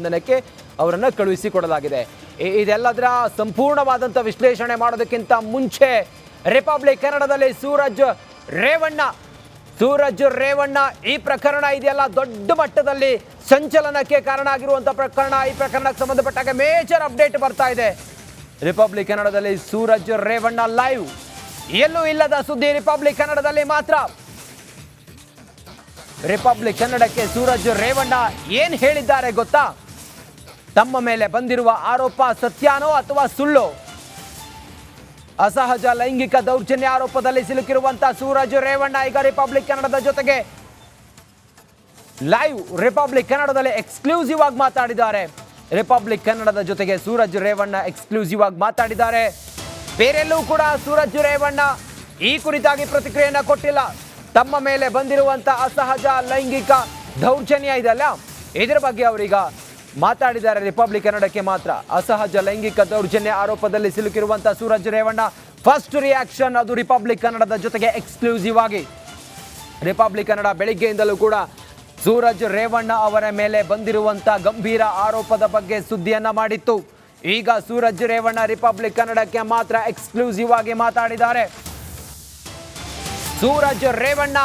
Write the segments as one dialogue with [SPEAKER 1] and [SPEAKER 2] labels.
[SPEAKER 1] ಬಂಧನಕ್ಕೆ ಅವರನ್ನು ಕಳುಹಿಸಿಕೊಡಲಾಗಿದೆ ಇದೆಲ್ಲದರ ಸಂಪೂರ್ಣವಾದಂಥ ವಿಶ್ಲೇಷಣೆ ಮಾಡೋದಕ್ಕಿಂತ ಮುಂಚೆ ರಿಪಬ್ಲಿಕ್ ಕನ್ನಡದಲ್ಲಿ ಸೂರಜ್ ರೇವಣ್ಣ ಸೂರಜ್ ರೇವಣ್ಣ ಈ ಪ್ರಕರಣ ಇದೆಯಲ್ಲ ದೊಡ್ಡ ಮಟ್ಟದಲ್ಲಿ ಸಂಚಲನಕ್ಕೆ ಕಾರಣ ಆಗಿರುವಂಥ ಪ್ರಕರಣ. ಈ ಪ್ರಕರಣಕ್ಕೆ ಸಂಬಂಧಪಟ್ಟಾಗ ಮೇಜರ್ ಅಪ್ಡೇಟ್ ಬರ್ತಾ ಇದೆ. ರಿಪಬ್ಲಿಕ್ ಕನ್ನಡದಲ್ಲಿ ಸೂರಜ್ ರೇವಣ್ಣ ಲೈವ್ ಎಲ್ಲೂ ಇಲ್ಲದ ಸುದ್ದಿ ರಿಪಬ್ಲಿಕ್ ಕನ್ನಡದಲ್ಲಿ ಮಾತ್ರ. ರಿಪಬ್ಲಿಕ್ ಕನ್ನಡಕ್ಕೆ ಸೂರಜ್ ರೇವಣ್ಣ ಏನು ಹೇಳಿದ್ದಾರೆ ಗೊತ್ತಾ? ತಮ್ಮ ಮೇಲೆ ಬಂದಿರುವ ಆರೋಪ ಸತ್ಯಾನೋ ಅಥವಾ ಸುಳ್ಳು? ಅಸಹಜ ಲೈಂಗಿಕ ದೌರ್ಜನ್ಯ ಆರೋಪದಲ್ಲಿ ಸಿಲುಕಿರುವಂತಹ ಸೂರಜ್ ರೇವಣ್ಣ, ಈಗ ರಿಪಬ್ಲಿಕ್ ಕನ್ನಡದ ಜೊತೆಗೆ ಲೈವ್ ರಿಪಬ್ಲಿಕ್ ಕನ್ನಡದಲ್ಲಿ ಎಕ್ಸ್ಕ್ಲೂಸಿವ್ ಆಗಿ ಮಾತಾಡಿದ್ದಾರೆ. ರಿಪಬ್ಲಿಕ್ ಕನ್ನಡದ ಜೊತೆಗೆ ಸೂರಜ್ ರೇವಣ್ಣ ಎಕ್ಸ್ಕ್ಲೂಸಿವ್ ಆಗಿ ಮಾತಾಡಿದ್ದಾರೆ. ಬೇರೆಲ್ಲೂ ಕೂಡ ಸೂರಜ್ ರೇವಣ್ಣ ಈ ಕುರಿತಾಗಿ ಪ್ರತಿಕ್ರಿಯೆಯನ್ನು ಕೊಟ್ಟಿಲ್ಲ. ತಮ್ಮ ಮೇಲೆ ಬಂದಿರುವಂತಹ ಅಸಹಜ ಲೈಂಗಿಕ ದೌರ್ಜನ್ಯ ಇದೆಯಲ್ಲ ಇದರ ಬಗ್ಗೆ ಅವರೀಗ ಮಾತಾಡಿದ್ದಾರೆ ರಿಪಬ್ಲಿಕ್ ಕನ್ನಡಕ್ಕೆ ಮಾತ್ರ. ಅಸಹಜ ಲೈಂಗಿಕ ದೌರ್ಜನ್ಯ ಆರೋಪದಲ್ಲಿ ಸಿಲುಕಿರುವಂತಹ ಸೂರಜ್ ರೇವಣ್ಣ. ಫಸ್ಟ್ ರಿಯಾಕ್ಷನ್ ಅದು ರಿಪಬ್ಲಿಕ್ ಕನ್ನಡದ ಜೊತೆಗೆ ಎಕ್ಸ್ಕ್ಲೂಸಿವ್ ಆಗಿ. ರಿಪಬ್ಲಿಕ್ ಕನ್ನಡ ಬೆಳಿಗ್ಗೆಯಿಂದಲೂ ಕೂಡ ಸೂರಜ್ ರೇವಣ್ಣ ಅವರ ಮೇಲೆ ಬಂದಿರುವಂತ ಗಂಭೀರ ಆರೋಪದ ಬಗ್ಗೆ ಸುದ್ದಿಯನ್ನ ಮಾಡಿತ್ತು. ಈಗ ಸೂರಜ್ ರೇವಣ್ಣ ರಿಪಬ್ಲಿಕ್ ಕನ್ನಡಕ್ಕೆ ಮಾತ್ರ ಎಕ್ಸ್ಕ್ಲೂಸಿವ್ ಆಗಿ ಮಾತಾಡಿದ್ದಾರೆ. ಸೂರಜ್ ರೇವಣ್ಣ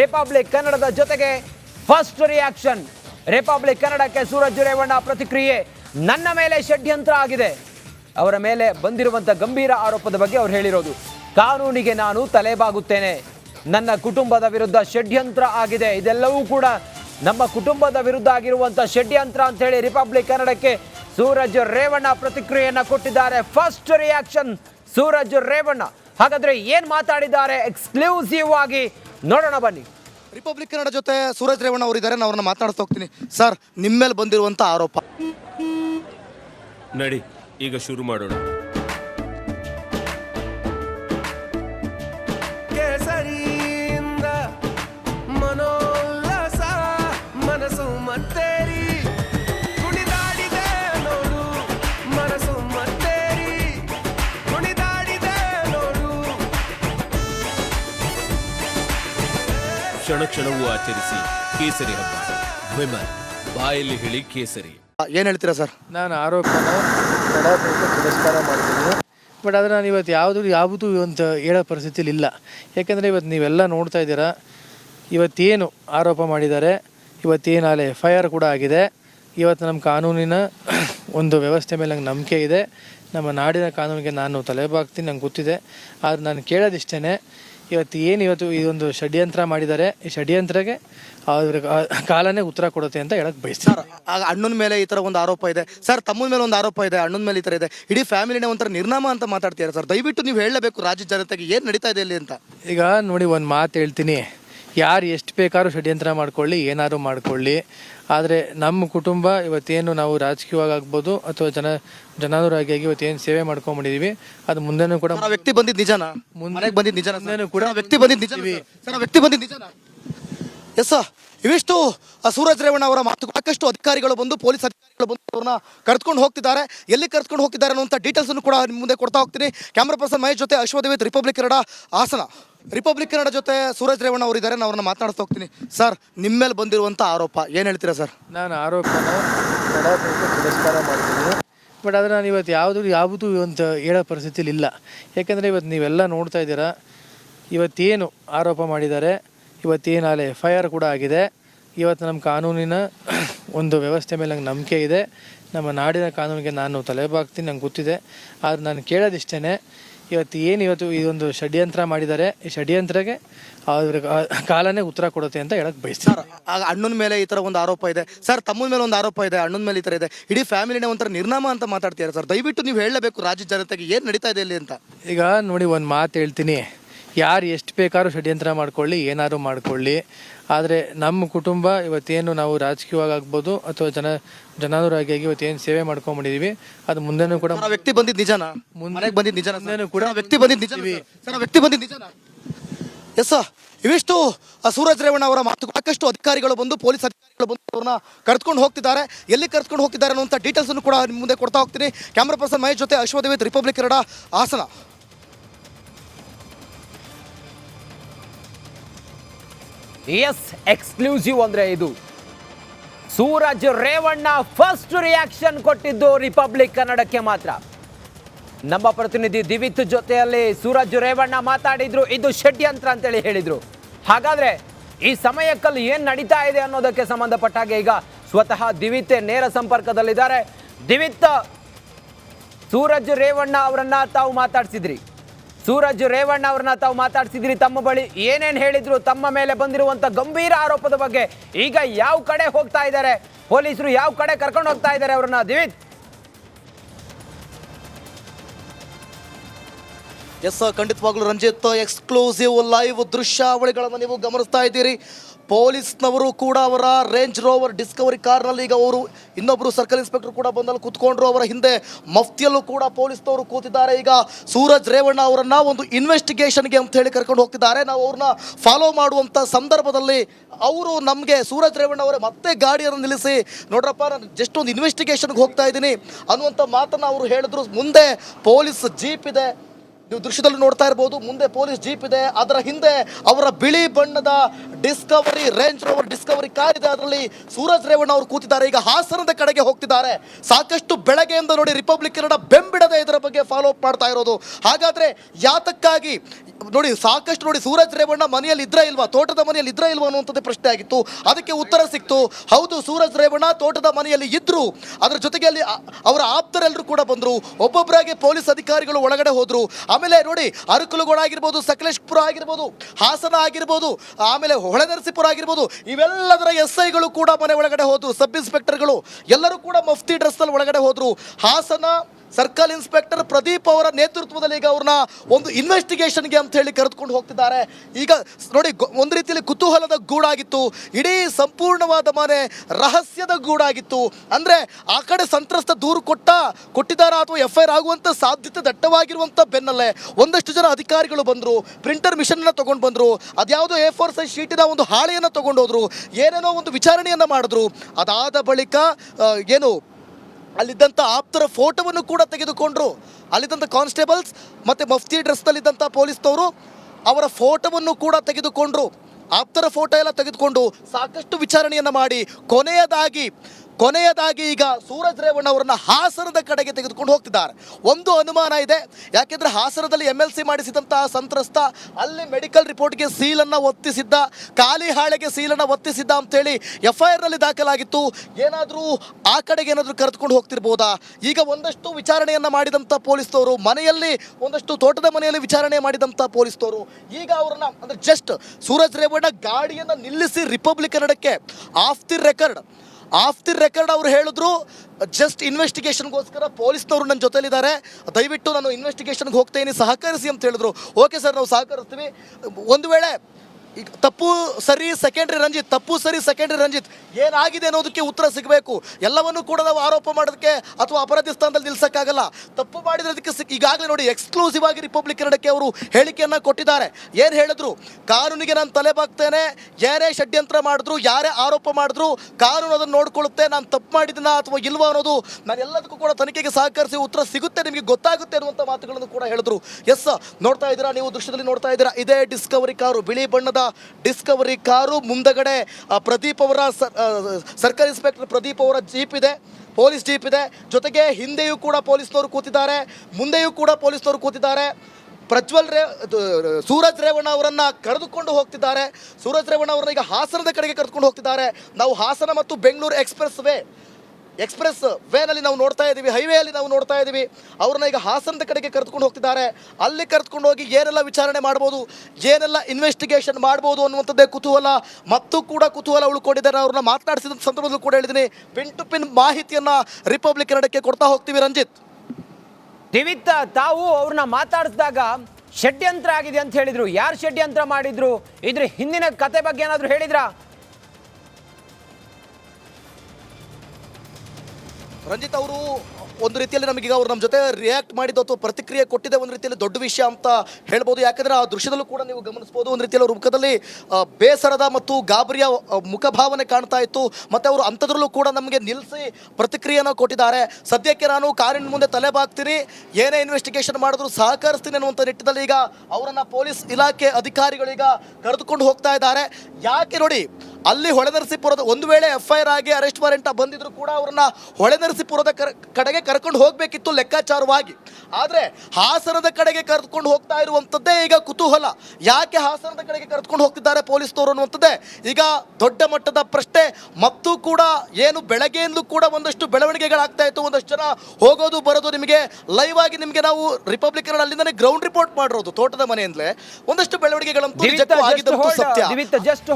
[SPEAKER 1] ರಿಪಬ್ಲಿಕ್ ಕನ್ನಡದ ಜೊತೆಗೆ ಫಸ್ಟ್ ರಿಯಾಕ್ಷನ್ ರಿಪಬ್ಲಿಕ್ ಕನ್ನಡಕ್ಕೆ ಸೂರಜ್ ರೇವಣ್ಣ ಪ್ರತಿಕ್ರಿಯೆ. ನನ್ನ ಮೇಲೆ ಷಡ್ಯಂತ್ರ ಆಗಿದೆ. ಅವರ ಮೇಲೆ ಬಂದಿರುವಂತ ಗಂಭೀರ ಆರೋಪದ ಬಗ್ಗೆ ಅವ್ರು ಹೇಳಿರೋದು. ಕಾನೂನಿಗೆ ನಾನು ತಲೆಬಾಗುತ್ತೇನೆ. ನನ್ನ ಕುಟುಂಬದ ವಿರುದ್ಧ ಷಡ್ಯಂತ್ರ ಆಗಿದೆ. ಇದೆಲ್ಲವೂ ಕೂಡ ನಮ್ಮ ಕುಟುಂಬದ ವಿರುದ್ಧ ಆಗಿರುವಂತ ಷಡ್ಯಂತ್ರ ಅಂತ ಹೇಳಿ ರಿಪಬ್ಲಿಕ್ ಕನ್ನಡಕ್ಕೆ ಸೂರಜ್ ರೇವಣ್ಣ ಪ್ರತಿಕ್ರಿಯೆಯನ್ನು ಕೊಟ್ಟಿದ್ದಾರೆ. First reaction Suraj Revanna. ಹಾಗಾದ್ರೆ ಏನ್ ಮಾತಾಡಿದ್ದಾರೆ? ಎಕ್ಸ್ಕ್ಲೂಸಿವ್ ಆಗಿ ನೋಡೋಣ ಬನ್ನಿ.
[SPEAKER 2] ರಿಪಬ್ಲಿಕ್ ಕನ್ನಡ ಜೊತೆ ಸೂರಜ್ ರೇವಣ್ಣ ಅವರು ಇದ್ದಾರೆ ನಾನು ಅವ್ರನ್ನ ಮಾತಾಡ್ತಾ ಹೋಗ್ತೀನಿ. ಸರ್ ನಿಮ್ಮ ಮೇಲೆ ಬಂದಿರುವಂತ ಆರೋಪ.
[SPEAKER 3] ನಡಿ, ಈಗ ಶುರು ಮಾಡೋಣ. ಕ್ಷಣ ಕ್ಷಣವೂ ಆಚರಿಸಿ ಕೇಸರಿ ಹಬ್ಬ. ವಿಮಲ್ ಬಾಯಲ್ಲಿ ಹೇಳಿ ಕೇಸರಿ.
[SPEAKER 2] ಏನ್ ಹೇಳ್ತೀರಾ ಸರ್?
[SPEAKER 4] ನಾನು ಆರೋಪನ ತಿರಸ್ಕಾರ ಮಾಡ್ತೀನಿ. ಬಟ್ ಆದರೆ ನಾನು ಇವತ್ತು ಯಾವುದು ಯಾವುದು ಅಂತ ಹೇಳೋ ಪರಿಸ್ಥಿತಿಲಿ ಇಲ್ಲ. ಯಾಕೆಂದರೆ ಇವತ್ತು ನೀವೆಲ್ಲ ನೋಡ್ತಾ ಇದ್ದೀರಾ ಇವತ್ತೇನು ಆರೋಪ ಮಾಡಿದ್ದಾರೆ ಇವತ್ತೇನು ಅಲ್ಲಿ ಎಫ್ ಐ ಆರ್ ಕೂಡ ಆಗಿದೆ. ಇವತ್ತು ನಮ್ಮ ಕಾನೂನಿನ ಒಂದು ವ್ಯವಸ್ಥೆ ಮೇಲೆ ನಂಗೆ ನಂಬಿಕೆ ಇದೆ. ನಮ್ಮ ನಾಡಿನ ಕಾನೂನಿಗೆ ನಾನು ತಲೆಬಾಗ್ತೀನಿ ನಂಗೆ ಗೊತ್ತಿದೆ. ಆದರೆ ನಾನು ಕೇಳೋದಿಷ್ಟೇ ಇವತ್ತು ಏನು ಇವತ್ತು ಇದೊಂದು ಷಡ್ಯಂತ್ರ ಮಾಡಿದ್ದಾರೆ. ಈ ಷಡ್ಯಂತ್ರಕ್ಕೆ ಅವ್ರ ಕಾಲನೇ ಉತ್ತರ ಕೊಡುತ್ತೆ ಅಂತ ಹೇಳಕ್ ಬಯಸ್ತೀನಿ.
[SPEAKER 2] ಸರ್ ಆಗ ಅಣ್ಣನ ಮೇಲೆ ಈ ತರ ಒಂದು ಆರೋಪ ಇದೆ. ಸರ್ ತಮ್ಮನ ಮೇಲೆ ಒಂದು ಆರೋಪ ಇದೆ ಅಣ್ಣನ ಮೇಲೆ ಈ ತರ ಇದೆ. ಇಡೀ ಫ್ಯಾಮಿಲಿನೇ ಒಂಥರ ನಿರ್ನಾಮ ಅಂತ ಮಾತಾಡ್ತೀರಾ ಸರ್. ದಯವಿಟ್ಟು ನೀವು ಹೇಳಬೇಕು ರಾಜ್ಯ ಜನತೆಗೆ ಏನ್ ನಡೀತಾ ಇದೆ ಇಲ್ಲಿ ಅಂತ.
[SPEAKER 4] ಈಗ ನೋಡಿ ಒಂದು ಮಾತು ಹೇಳ್ತೀನಿ. ಯಾರು ಎಷ್ಟು ಬೇಕಾದ್ರೂ ಷಡ್ಯಂತ್ರ ಮಾಡ್ಕೊಳ್ಳಿ ಏನಾದ್ರು ಮಾಡ್ಕೊಳ್ಳಿ. ಆದರೆ ನಮ್ಮ ಕುಟುಂಬ ಇವತ್ತೇನು ನಾವು ರಾಜಕೀಯವಾಗಿ ಆಗ್ಬೋದು ಅಥವಾ ಜನ ಜನಾನುರಾಗಿ ಆಗಿ ಇವತ್ತೇನು ಸೇವೆ ಮಾಡ್ಕೊಂಡ್ಬಿಟ್ಟಿದೀವಿ ಅದು ಮುಂದೆನೂ ಕೂಡ
[SPEAKER 2] ವ್ಯಕ್ತಿ ಬಂದಿದ್ ನಿಜನಾ?
[SPEAKER 4] ಮುಂದೆ-
[SPEAKER 2] ಮನೆಗೆ ನಿಜ?
[SPEAKER 4] ಮುಂದೆನೂ ಕೂಡ
[SPEAKER 2] ವ್ಯಕ್ತಿ ಬಂದಿದ್ದು ನಿಜ ಸರ್? ವ್ಯಕ್ತಿ ಬಂದಿದ್ ನಿಜನಾ? Yes sir. ಇವಿಷ್ಟು ಆ ಸೂರಜ್ ರೇವಣ್ಣ ಅವರ ಮಾತು ಸಾಕಷ್ಟು ಅಧಿಕಾರಿಗಳು ಬಂದು ಪೊಲೀಸ್ ಅಧಿಕಾರಿಗಳು ಬಂದು ಅವ್ರನ್ನ ಕರೆದುಕೊಂಡು ಹೋಗ್ತಿದ್ದಾರೆ. ಎಲ್ಲಿ ಕರೆದುಕೊಂಡು ಹೋಗ್ತಿದ್ದಾರೆ ಅನ್ನುವಂಥ ಡೀಟೇಲ್ಸ್ ಅನ್ನು ಕೂಡ ನಿಮ್ಮ ಮುಂದೆ ಕೊಡ್ತಾ ಹೋಗ್ತೀನಿ. ಕ್ಯಾಮ್ರಾ ಪರ್ಸನ್ ಮಹೇಶ್ ಜೊತೆ ಅಶ್ವದೇವಿತ್ ರಿಪಬ್ಲಿಕ್ ಕನ್ನಡ ಹಾಸನ ರಿಪಬ್ಲಿಕ್ ಕನ್ನಡ ಜೊತೆ ಸೂರಜ್ ರೇವಣ್ಣ ಅವರು ಇದ್ದಾರೆ ನಾನು ಅವ್ರನ್ನ ಮಾತಾಡ್ತಾ ಹೋಗ್ತೀನಿ. ಸರ್ ನಿಮ್ಮ ಮೇಲೆ ಬಂದಿರುವಂಥ ಆರೋಪ, ಏನು ಹೇಳ್ತೀರಾ ಸರ್
[SPEAKER 4] ನಾನು ಆರೋಪನ ತಿರಸ್ಕಾರ ಮಾಡ್ತೀನಿ. ಬಟ್ ಆದರೆ ನಾನು ಇವತ್ತು ಯಾವುದು ಯಾವುದು ಅಂತ ಹೇಳೋ ಪರಿಸ್ಥಿತಿಲಿ ಇಲ್ಲ. ಯಾಕೆಂದರೆ ಇವತ್ತು ನೀವೆಲ್ಲ ನೋಡ್ತಾ ಇದ್ದೀರಾ, ಇವತ್ತೇನು ಆರೋಪ ಮಾಡಿದ್ದಾರೆ, ಇವತ್ತೇನು ಅಲ್ಲಿ ಎಫ್ ಐ ಆರ್ ಕೂಡ ಆಗಿದೆ. ಇವತ್ತು ನಮ್ಮ ಕಾನೂನಿನ ಒಂದು ವ್ಯವಸ್ಥೆ ಮೇಲೆ ನಂಗೆ ನಂಬಿಕೆ ಇದೆ. ನಮ್ಮ ನಾಡಿನ ಕಾನೂನಿಗೆ ನಾನು ತಲೆಬಾಗ್ತೀನಿ ನಂಗೆ ಗೊತ್ತಿದೆ. ಆದರೆ ನಾನು ಕೇಳೋದಿಷ್ಟೇ ಇವತ್ತು ಏನು ಇವತ್ತು ಇದೊಂದು ಷಡ್ಯಂತ್ರ ಮಾಡಿದ್ದಾರೆ ಈ ಷಡ್ಯಂತ್ರಕ್ಕೆ ಅವ್ರ ಕಾಲನೇ ಉತ್ತರ ಕೊಡುತ್ತೆ ಅಂತ ಹೇಳಕ್ ಬಯಸ್ತೀನಿ.
[SPEAKER 2] ಸರ್ ಆಗ ಅಣ್ಣನ ಮೇಲೆ ಈ ತರ ಒಂದು ಆರೋಪ ಇದೆ. ಸರ್ ತಮ್ಮನ ಮೇಲೆ ಒಂದು ಆರೋಪ ಇದೆ ಅಣ್ಣನ ಮೇಲೆ ಈ ತರ ಇದೆ. ಇಡೀ ಫ್ಯಾಮಿಲಿನೇ ಒಂಥರ ನಿರ್ನಾಮ ಅಂತ ಮಾತಾಡ್ತೀರಾ ಸರ್ ದಯವಿಟ್ಟು ನೀವು ಹೇಳಬೇಕು ರಾಜ್ಯ ಜನತೆಗೆ ಏನ್ ನಡೀತಾ ಇದೆ ಇಲ್ಲಿ ಅಂತ.
[SPEAKER 4] ಈಗ ನೋಡಿ ಒಂದು ಮಾತು ಹೇಳ್ತೀನಿ. ಯಾರು ಎಷ್ಟು ಬೇಕಾದ್ರೂ ಷಡ್ಯಂತ್ರ ಮಾಡ್ಕೊಳ್ಳಿ ಏನಾದ್ರು ಮಾಡ್ಕೊಳ್ಳಿ. ಆದರೆ ನಮ್ಮ ಕುಟುಂಬ ಇವತ್ತೇನು ನಾವು ರಾಜಕೀಯವಾಗಿ ಆಗ್ಬೋದು ಅಥವಾ ಜನ ಜನಾನುರಾಗಿಯಾಗಿ ಇವತ್ತೇನು ಸೇವೆ ಮಾಡ್ಕೊಂಡ್ಬಿಟ್ಟಿದೀವಿ ಅದು ಮುಂದೆನೂ ಕೂಡ
[SPEAKER 2] ವ್ಯಕ್ತಿ ಬಂದಿದ್ ನಿಜನಾ?
[SPEAKER 4] ಮುಂದೆ-
[SPEAKER 2] ಮನೆಗೆ ನಿಜ?
[SPEAKER 4] ಮುಂದೆನೂ ಕೂಡ
[SPEAKER 2] ವ್ಯಕ್ತಿ ಬಂದಿದ್ ನಿಜ ಸರ್? ವ್ಯಕ್ತಿ ಬಂದಿದ್ ನಿಜನಾ? ಎಸ್ ಇವಿಷ್ಟು ಆ ಸೂರಜ್ ರೇವಣ್ಣ ಅವರ ಮಾತು ಸಾಕಷ್ಟು ಅಧಿಕಾರಿಗಳು ಬಂದು ಪೊಲೀಸ್ ಅಧಿಕಾರಿಗಳು ಬಂದು ಅವ್ರನ್ನ ಕರೆದುಕೊಂಡು ಹೋಗ್ತಿದ್ದಾರೆ. ಎಲ್ಲಿ ಕರೆದುಕೊಂಡು ಹೋಗ್ತಿದ್ದಾರೆ ಅನ್ನುವಂಥ ಡೀಟೇಲ್ಸ್ ಅನ್ನು ಕೂಡ ನಿಮ್ಮ ಮುಂದೆ ಕೊಡ್ತಾ ಹೋಗ್ತೀನಿ. ಕ್ಯಾಮ್ರಾ ಪರ್ಸನ್ ಮಹೇಶ್ ಜೊತೆ ಅಶ್ವದೇವಿತ್ ರಿಪಬ್ಲಿಕ್ ಕನ್ನಡ ಹಾಸನ
[SPEAKER 1] ಎಸ್ ಎಕ್ಸ್ಕ್ಲೂಸಿವ್ ಅಂದ್ರೆ ಇದು. ಸೂರಜ್ ರೇವಣ್ಣ ಫಸ್ಟ್ ರಿಯಾಕ್ಷನ್ ಕೊಟ್ಟಿದ್ದು ರಿಪಬ್ಲಿಕ್ ಕನ್ನಡಕ್ಕೆ ಮಾತ್ರ. ನಮ್ಮ ಪ್ರತಿನಿಧಿ ದಿವಿತ್ ಜೊತೆಯಲ್ಲಿ ಸೂರಜ್ ರೇವಣ್ಣ ಮಾತಾಡಿದ್ರು, ಇದು ಷಡ್ಯಂತ್ರ ಅಂತೇಳಿ ಹೇಳಿದ್ರು. ಹಾಗಾದ್ರೆ ಈ ಸಮಯಕ್ಕಲ್ಲಿ ಏನ್ ನಡೀತಾ ಇದೆ ಅನ್ನೋದಕ್ಕೆ ಸಂಬಂಧಪಟ್ಟ ಹಾಗೆ ಈಗ ಸ್ವತಃ ದಿವಿತ್ ನೇರ ಸಂಪರ್ಕದಲ್ಲಿದ್ದಾರೆ. ದಿವಿತ್, ಸೂರಜ್ ರೇವಣ್ಣ ಅವರನ್ನ ತಾವು ಮಾತಾಡ್ಸಿದ್ರಿ. ಸೂರಜ್ ರೇವಣ್ಣ ಅವ್ರನ್ನ ತಾವು ಮಾತಾಡ್ಸಿದ್ರಿ ತಮ್ಮ ಬಳಿ. ಏನೇನ್ ಹೇಳಿದ್ರು ತಮ್ಮ ಮೇಲೆ ಬಂದಿರುವಂತ ಗಂಭೀರ ಆರೋಪದ ಬಗ್ಗೆ. ಈಗ ಯಾವ ಕಡೆ ಹೋಗ್ತಾ ಇದ್ದಾರೆ? ಪೊಲೀಸರು ಯಾವ ಕಡೆ ಕರ್ಕೊಂಡು ಹೋಗ್ತಾ ಇದ್ದಾರೆ ಅವ್ರನ್ನ? ದಿವಿತ್.
[SPEAKER 2] ಎಸ್, ಖಂಡಿತವಾಗ್ಲೂ ರಂಜಿತ್, ಎಕ್ಸ್ಕ್ಲೂಸಿವ್ ಲೈವ್ ದೃಶ್ಯಾವಳಿಗಳನ್ನು ನೀವು ಗಮನಿಸ್ತಾ ಇದ್ದೀರಿ. ಪೊಲೀಸ್ನವರು ಕೂಡ ಅವರ ರೇಂಜ್ ರೋವರ್ ಡಿಸ್ಕವರಿ ಕಾರ್ನಲ್ಲಿ ಈಗ ಅವರು ಇನ್ನೊಬ್ಬರು ಸರ್ಕಲ್ ಇನ್ಸ್ಪೆಕ್ಟರ್ ಕೂಡ ಬಂದಲ್ಲಿ ಕೂತ್ಕೊಂಡ್ರು ಅವರ ಹಿಂದೆ ಮಫ್ತಿಯಲ್ಲೂ ಕೂಡ ಪೊಲೀಸ್ನವರು ಕೂತಿದ್ದಾರೆ. ಈಗ ಸೂರಜ್ ರೇವಣ್ಣ ಅವರನ್ನ ಒಂದು ಇನ್ವೆಸ್ಟಿಗೇಷನ್ಗೆ ಅಂತ ಹೇಳಿ ಕರ್ಕೊಂಡು ಹೋಗ್ತಿದ್ದಾರೆ. ನಾವು ಅವ್ರನ್ನ ಫಾಲೋ ಮಾಡುವಂಥ ಸಂದರ್ಭದಲ್ಲಿ ಅವರು ನಮಗೆ ಸೂರಜ್ ರೇವಣ್ಣ ಅವರೇ ಮತ್ತೆ ಗಾಡಿಯನ್ನು ನಿಲ್ಲಿಸಿ, ನೋಡ್ರಪ್ಪ, ನಾನು ಜಸ್ಟ್ ಒಂದು ಇನ್ವೆಸ್ಟಿಗೇಷನ್ಗೆ ಹೋಗ್ತಾ ಇದ್ದೀನಿ ಅನ್ನುವಂಥ ಮಾತನ್ನು ಅವರು ಹೇಳಿದ್ರು. ಮುಂದೆ ಪೊಲೀಸ್ ಜೀಪ್ ಇದೆ. ನೀವು ದೃಶ್ಯದಲ್ಲಿ ನೋಡ್ತಾ ಇರ್ಬೋದು, ಮುಂದೆ ಪೊಲೀಸ್ ಜೀಪ್ ಇದೆ, ಅದರ ಹಿಂದೆ ಅವರ ಬಿಳಿ ಬಣ್ಣದ discovery, range rover discovery car ಇದೆ, ಅದರಲ್ಲಿ ಸೂರಜ್ ರೇವಣ್ಣ ಅವರು ಕೂತಿದ್ದಾರೆ. ಈಗ ಹಾಸನದ ಕಡೆಗೆ ಹೋಗ್ತಿದ್ದಾರೆ. ಸಾಕಷ್ಟು ಬೆಳಗ್ಗೆಯಿಂದ ನೋಡಿ ರಿಪಬ್ಲಿಕ್ ಕನ್ನಡ ಬೆಂಬಿಡದೆ ಇದರ ಬಗ್ಗೆ ಫಾಲೋ ಅಪ್ ಮಾಡ್ತಾ ಇರೋದು. ಹಾಗಾದ್ರೆ ಯಾತಕ್ಕಾಗಿ ನೋಡಿ, ಸಾಕಷ್ಟು ನೋಡಿ, ಸೂರಜ್ ರೇವಣ್ಣ ಮನೆಯಲ್ಲಿ ಇದ್ರ ಇಲ್ವಾ? ತೋಟದ ಮನೆಯಲ್ಲಿ ಇದ್ರ ಇಲ್ವಾ ಅನ್ನುವಂಥದ್ದು ಪ್ರಶ್ನೆ ಆಗಿತ್ತು. ಅದಕ್ಕೆ ಉತ್ತರ ಸಿಕ್ತು. ಹೌದು, ಸೂರಜ್ ರೇವಣ್ಣ ತೋಟದ ಮನೆಯಲ್ಲಿ ಇದ್ರು. ಅದರ ಜೊತೆಗೆ ಅಲ್ಲಿ ಅವರ ಆಪ್ತರೆಲ್ಲರೂ ಕೂಡ ಬಂದರು. ಒಬ್ಬೊಬ್ಬರಾಗಿ ಪೊಲೀಸ್ ಅಧಿಕಾರಿಗಳು ಒಳಗಡೆ ಹೋದರು. ಆಮೇಲೆ ನೋಡಿ ಅರಕಲುಗೋಡ ಆಗಿರ್ಬೋದು, ಸಕಲೇಶ್ಪುರ ಆಗಿರ್ಬೋದು, ಹಾಸನ ಆಗಿರ್ಬೋದು, ಆಮೇಲೆ ಹೊಳೆನರಸೀಪುರ ಆಗಿರ್ಬೋದು, ಇವೆಲ್ಲದರ ಎಸ್ ಐಗಳು ಕೂಡ ಮನೆ ಒಳಗಡೆ ಹೋದರು. ಸಬ್ ಇನ್ಸ್ಪೆಕ್ಟರ್ಗಳು ಎಲ್ಲರೂ ಕೂಡ ಮಫ್ತಿ ಡ್ರೆಸ್ಸಲ್ಲಿ ಒಳಗಡೆ ಹೋದರು. ಹಾಸನ ಸರ್ಕಲ್ ಇನ್ಸ್ಪೆಕ್ಟರ್ ಪ್ರದೀಪ್ ಅವರ ನೇತೃತ್ವದಲ್ಲಿ ಈಗ ಅವ್ರನ್ನ ಒಂದು ಇನ್ವೆಸ್ಟಿಗೇಷನ್ಗೆ ಅಂತ ಹೇಳಿ ಕರೆದುಕೊಂಡು ಹೋಗ್ತಿದ್ದಾರೆ. ಈಗ ನೋಡಿ ಒಂದು ರೀತಿಯಲ್ಲಿ ಕುತೂಹಲದ ಗೂಡಾಗಿತ್ತು, ಇಡೀ ಸಂಪೂರ್ಣವಾದ ಮನೆ ರಹಸ್ಯದ ಗೂಡಾಗಿತ್ತು. ಅಂದರೆ ಆ ಕಡೆ ಸಂತ್ರಸ್ತ ದೂರು ಕೊಟ್ಟ, ಕೊಟ್ಟಿದ್ದಾರ ಅಥವಾ ಎಫ್ ಐ ಆರ್ ಸಾಧ್ಯತೆ ದಟ್ಟವಾಗಿರುವಂಥ ಬೆನ್ನಲ್ಲೇ ಒಂದಷ್ಟು ಜನ ಅಧಿಕಾರಿಗಳು ಬಂದರು ಪ್ರಿಂಟರ್ ಮಿಷನ್ನ ತೊಗೊಂಡು ಬಂದರು, ಅದ್ಯಾವುದೋ ಎ ಫೋರ್ ಸೈಜ್ ಶೀಟಿನ ಒಂದು ಹಾಳೆಯನ್ನು ತೊಗೊಂಡೋದ್ರು, ಏನೇನೋ ಒಂದು ವಿಚಾರಣೆಯನ್ನು ಮಾಡಿದ್ರು. ಅದಾದ ಬಳಿಕ ಏನು ಅಲ್ಲಿದ್ದಂಥ ಆಪ್ತರ ಫೋಟೋವನ್ನು ಕೂಡ ತೆಗೆದುಕೊಂಡರು. ಅಲ್ಲಿದ್ದಂಥ ಕಾನ್ಸ್ಟೇಬಲ್ಸ್ ಮತ್ತು ಮಫ್ತಿ ಡ್ರೆಸ್ನಲ್ಲಿದ್ದಂಥ ಪೊಲೀಸ್ನವರು ಅವರ ಫೋಟೋವನ್ನು ಕೂಡ ತೆಗೆದುಕೊಂಡರು. ಆಪ್ತರ ಫೋಟೋ ಎಲ್ಲ ತೆಗೆದುಕೊಂಡು ಸಾಕಷ್ಟು ವಿಚಾರಣೆಯನ್ನು ಮಾಡಿ ಕೊನೆಯದಾಗಿ ಕೊನೆಯದಾಗಿ ಈಗ ಸೂರಜ್ ರೇವಣ್ಣ ಅವರನ್ನ ಹಾಸನದ ಕಡೆಗೆ ತೆಗೆದುಕೊಂಡು ಹೋಗ್ತಿದ್ದಾರೆ. ಒಂದು ಅನುಮಾನ ಇದೆ. ಯಾಕೆಂದ್ರೆ ಹಾಸನದಲ್ಲಿ ಎಂ ಎಲ್ ಸಿ ಮಾಡಿಸಿದಂತಹ ಸಂತ್ರಸ್ತ ಅಲ್ಲಿ ಮೆಡಿಕಲ್ ರಿಪೋರ್ಟ್ಗೆ ಸೀಲನ್ನು ಒತ್ತಿಸಿದ್ದ, ಖಾಲಿ ಹಾಳೆಗೆ ಸೀಲನ್ನು ಒತ್ತಿಸಿದ್ದ ಅಂತೇಳಿ ಎಫ್ ಐ ಆರ್ನಲ್ಲಿ ದಾಖಲಾಗಿತ್ತು. ಏನಾದರೂ ಆ ಕಡೆಗೆ ಏನಾದರೂ ಕರೆದುಕೊಂಡು ಹೋಗ್ತಿರ್ಬೋದಾ? ಈಗ ಒಂದಷ್ಟು ವಿಚಾರಣೆಯನ್ನು ಮಾಡಿದಂಥ ಪೊಲೀಸ್ನವರು, ಮನೆಯಲ್ಲಿ ಒಂದಷ್ಟು ತೋಟದ ಮನೆಯಲ್ಲಿ ವಿಚಾರಣೆ ಮಾಡಿದಂಥ ಪೊಲೀಸ್ನವರು, ಈಗ ಅವ್ರನ್ನ ಅಂದ್ರೆ ಜಸ್ಟ್ ಸೂರಜ್ ರೇವಣ್ಣ ಗಾಡಿಯನ್ನು ನಿಲ್ಲಿಸಿ ರಿಪಬ್ಲಿಕ್ ಕನ್ನಡಕ್ಕೆ off the record off the record ಅವರು ಹೇಳಿದ್ರು ಜಸ್ಟ್ ಇನ್ವೆಸ್ಟಿಗೇಷನ್ಗೋಸ್ಕರ ಪೊಲೀಸ್ನವರು ನನ್ನ ಜೊತೆಲಿದ್ದಾರೆ. ದಯವಿಟ್ಟು ನಾನು ಇನ್ವೆಸ್ಟಿಗೇಷನ್ಗೆ ಹೋಗ್ತೇನೆ, ಸಹಕರಿಸಿ ಅಂತ ಹೇಳಿದ್ರು. ಓಕೆ ಸರ್, ನಾವು ಸಹಕರಿಸ್ತೀವಿ. ಒಂದು ವೇಳೆ ಈಗ ತಪ್ಪು ಸರಿ ಸೆಕೆಂಡ್ರಿ ರಂಜಿತ್, ತಪ್ಪು ಸರಿ ಸೆಕೆಂಡ್ರಿ ರಂಜಿತ್. ಏನಾಗಿದೆ ಅನ್ನೋದಕ್ಕೆ ಉತ್ತರ ಸಿಗಬೇಕು. ಎಲ್ಲವನ್ನೂ ಕೂಡ ನಾವು ಆರೋಪ ಮಾಡೋದಕ್ಕೆ ಅಥವಾ ಅಪರಾಧಿ ಸ್ಥಾನದಲ್ಲಿ ನಿಲ್ಸೋಕ್ಕಾಗಲ್ಲ. ತಪ್ಪು ಮಾಡಿದ್ರದಕ್ಕೆ ಸಿಕ್ ಈಗಾಗಲೇ ನೋಡಿ ಎಕ್ಸ್ಕ್ಲೂಸಿವ್ ಆಗಿ ರಿಪಬ್ಲಿಕ್ ಕನ್ನಡಕ್ಕೆ ಅವರು ಹೇಳಿಕೆಯನ್ನು ಕೊಟ್ಟಿದ್ದಾರೆ. ಏನು ಹೇಳಿದ್ರು? ಕಾನೂನಿಗೆ ನಾನು ತಲೆ ಬಾಗ್ತೇನೆ, ಯಾರೇ ಷಡ್ಯಂತ್ರ ಮಾಡಿದ್ರು, ಯಾರೇ ಆರೋಪ ಮಾಡಿದ್ರು, ಕಾನೂನು ಅದನ್ನು ನೋಡ್ಕೊಳ್ಳುತ್ತೆ, ನಾನು ತಪ್ಪು ಮಾಡಿದ್ದೀನ ಅಥವಾ ಇಲ್ವಾ ಅನ್ನೋದು ನಾನು ಎಲ್ಲದಕ್ಕೂ ಕೂಡ ತನಿಖೆಗೆ ಸಹಕರಿಸಿ ಉತ್ತರ ಸಿಗುತ್ತೆ, ನಿಮಗೆ ಗೊತ್ತಾಗುತ್ತೆ ಅನ್ನುವಂಥ ಮಾತುಗಳನ್ನು ಕೂಡ ಹೇಳಿದ್ರು. ಎಸ್, ನೋಡ್ತಾ ಇದ್ದೀರಾ? ನೀವು ದೃಶ್ಯದಲ್ಲಿ ನೋಡ್ತಾ ಇದ್ದೀರಾ? ಇದೇ ಡಿಸ್ಕವರಿ ಕಾರು, ಬಿಳಿ ಬಣ್ಣದ ಡಿಸ್ಕವರಿ ಕಾರು ಮುಂದಗಡೆ ಪ್ರದೀಪ್ ಅವರ ಸರ್- ಸರ್ಕಲ್ ಇನ್ಸ್ಪೆಕ್ಟರ್ ಪ್ರದೀಪ್ ಅವರ ಜೀಪ್ ಇದೆ, ಪೊಲೀಸ್ ಜೀಪ್ ಇದೆ. ಜೊತೆಗೆ ಹಿಂದೆಯೂ ಕೂಡ ಪೊಲೀಸ್ನವರು ಕೂತಿದ್ದಾರೆ, ಮುಂದೆಯೂ ಕೂಡ ಪೊಲೀಸ್ನವರು ಕೂತಿದ್ದಾರೆ. ಪ್ರಜ್ವಲ್ ರೇ ಸೂರಜ್ ರೇವಣ್ಣ ಅವರನ್ನು ಕರೆದುಕೊಂಡು ಹೋಗ್ತಿದ್ದಾರೆ. ಸೂರಜ್ ರೇವಣ್ಣ ಅವರನ್ನ ಈಗ ಹಾಸನದ ಕಡೆಗೆ ಕರೆದುಕೊಂಡು ಹೋಗ್ತಿದ್ದಾರೆ. ನಾವು ಹಾಸನ ಮತ್ತು ಬೆಂಗಳೂರು ಎಕ್ಸ್ಪ್ರೆಸ್ ವೇ ಎಕ್ಸ್ಪ್ರೆಸ್ ವೇನಲ್ಲಿ ನಾವು ನೋಡ್ತಾ ಇದ್ದೀವಿ, ಹೈವೇಯಲ್ಲಿ ನಾವು ನೋಡ್ತಾ ಇದ್ದೀವಿ. ಅವ್ರನ್ನ ಈಗ ಹಾಸನದ ಕಡೆಗೆ ಕರೆದುಕೊಂಡು ಹೋಗ್ತಿದ್ದಾರೆ. ಅಲ್ಲಿ ಕರೆದುಕೊಂಡು ಹೋಗಿ ಏನೆಲ್ಲ ವಿಚಾರಣೆ ಮಾಡ್ಬೋದು, ಏನೆಲ್ಲ ಇನ್ವೆಸ್ಟಿಗೇಷನ್ ಮಾಡ್ಬೋದು ಅನ್ನುವಂಥದ್ದೇ ಕುತೂಹಲ. ಮತ್ತು ಕೂಡ ಕುತೂಹಲ ಉಳ್ಕೊಂಡಿದ್ದಾರೆ. ಅವ್ರನ್ನ ಮಾತನಾಡಿಸಿದ ಸಂದರ್ಭದಲ್ಲೂ ಕೂಡ ಹೇಳಿದ್ದೀನಿ. ಪಿನ್ ಟು ಪಿನ್ ಮಾಹಿತಿಯನ್ನ ರಿಪಬ್ಲಿಕ್ ಕನ್ನಡಕ್ಕೆ ಕೊಡ್ತಾ ಹೋಗ್ತೀವಿ ರಂಜಿತ್.
[SPEAKER 1] ದಿವಿತ್ ತಾವು ಅವ್ರನ್ನ ಮಾತಾಡಿಸಿದಾಗ ಷಡ್ಯಂತ್ರ ಆಗಿದೆ ಅಂತ ಹೇಳಿದ್ರು. ಯಾರು ಷಡ್ಯಂತ್ರ ಮಾಡಿದ್ರು? ಇದ್ರ ಹಿಂದಿನ ಕತೆ ಬಗ್ಗೆ ಏನಾದರೂ ಹೇಳಿದ್ರಾ?
[SPEAKER 2] ರಂಜಿತ್ ಅವರು ಒಂದು ರೀತಿಯಲ್ಲಿ ನಮಗೀಗ ಅವ್ರು ನಮ್ಮ ಜೊತೆ ರಿಯಾಕ್ಟ್ ಮಾಡಿದ್ದು ಅಥವಾ ಪ್ರತಿಕ್ರಿಯೆ ಕೊಟ್ಟಿದೆ ಒಂದು ರೀತಿಯಲ್ಲಿ ದೊಡ್ಡ ವಿಷಯ ಅಂತ ಹೇಳ್ಬೋದು. ಯಾಕಂದರೆ ಆ ದೃಶ್ಯದಲ್ಲೂ ಕೂಡ ನೀವು ಗಮನಿಸ್ಬೋದು, ಒಂದು ರೀತಿಯಲ್ಲಿ ಅವ್ರ ಮುಖದಲ್ಲಿ ಬೇಸರದ ಮತ್ತು ಗಾಬರಿಯ ಮುಖಭಾವನೆ ಕಾಣ್ತಾ ಇತ್ತು. ಮತ್ತು ಅವರು ಅಂಥದ್ರಲ್ಲೂ ಕೂಡ ನಮಗೆ ನಿಲ್ಲಿಸಿ ಪ್ರತಿಕ್ರಿಯೆಯನ್ನು ಕೊಟ್ಟಿದ್ದಾರೆ. ಸದ್ಯಕ್ಕೆ ನಾನು ಕಾರಿನ ಮುಂದೆ ತಲೆ ಬಾಗ್ತೀನಿ. ಏನೇ ಇನ್ವೆಸ್ಟಿಗೇಷನ್ ಮಾಡಿದ್ರು ಸಹಕರಿಸ್ತೀನಿ ಅನ್ನುವಂಥ ನಿಟ್ಟಿನಲ್ಲಿ ಈಗ ಅವರನ್ನು ಪೊಲೀಸ್ ಇಲಾಖೆ ಅಧಿಕಾರಿಗಳೀಗ ಕರೆದುಕೊಂಡು ಹೋಗ್ತಾ ಇದ್ದಾರೆ. ಯಾಕೆ ನೋಡಿ ಅಲ್ಲಿ ಹೊಳೆನರಸೀಪುರದ ಒಂದು ವೇಳೆ ಎಫ್ ಐ ಆರ್ ಆಗಿ ಅರೆಸ್ಟ್ ವಾರೆಂಟ್ ಬಂದಿದ್ರು ಕೂಡ ಅವ್ರನ್ನ ಹೊಳೆನರಸೀಪುರದ ಕಡೆಗೆ ಕರ್ಕೊಂಡು ಹೋಗಬೇಕಿತ್ತು ಲೆಕ್ಕಾಚಾರವಾಗಿ. ಆದ್ರೆ ಹಾಸನದ ಕಡೆಗೆ ಕರೆದುಕೊಂಡು ಹೋಗ್ತಾ ಇರುವಂಥದ್ದೇ ಈಗ ಕುತೂಹಲ. ಯಾಕೆ ಹಾಸನದ ಕಡೆಗೆ ಕರೆದುಕೊಂಡು ಹೋಗ್ತಿದ್ದಾರೆ ಪೊಲೀಸ್ನವರು ಅನ್ನುವಂಥದ್ದೇ ಈಗ ದೊಡ್ಡ ಮಟ್ಟದ ಪ್ರಶ್ನೆ. ಮತ್ತು ಕೂಡ ಏನು ಬೆಳಗ್ಗೆಯಿಂದಲೂ ಕೂಡ ಒಂದಷ್ಟು ಬೆಳವಣಿಗೆಗಳಾಗ್ತಾ ಇತ್ತು. ಒಂದಷ್ಟು ಜನ ಹೋಗೋದು ಬರೋದು ನಿಮಗೆ ಲೈವ್ ಆಗಿ ನಿಮಗೆ ನಾವು ರಿಪಬ್ಲಿಕ್ ಅಲ್ಲಿಂದನೇ ಗ್ರೌಂಡ್ ರಿಪೋರ್ಟ್ ಮಾಡಿರೋದು ತೋಟದ ಮನೆಯಿಂದಲೇ. ಒಂದಷ್ಟು ಬೆಳವಣಿಗೆಗಳಂತೂ ಸತ್ಯ.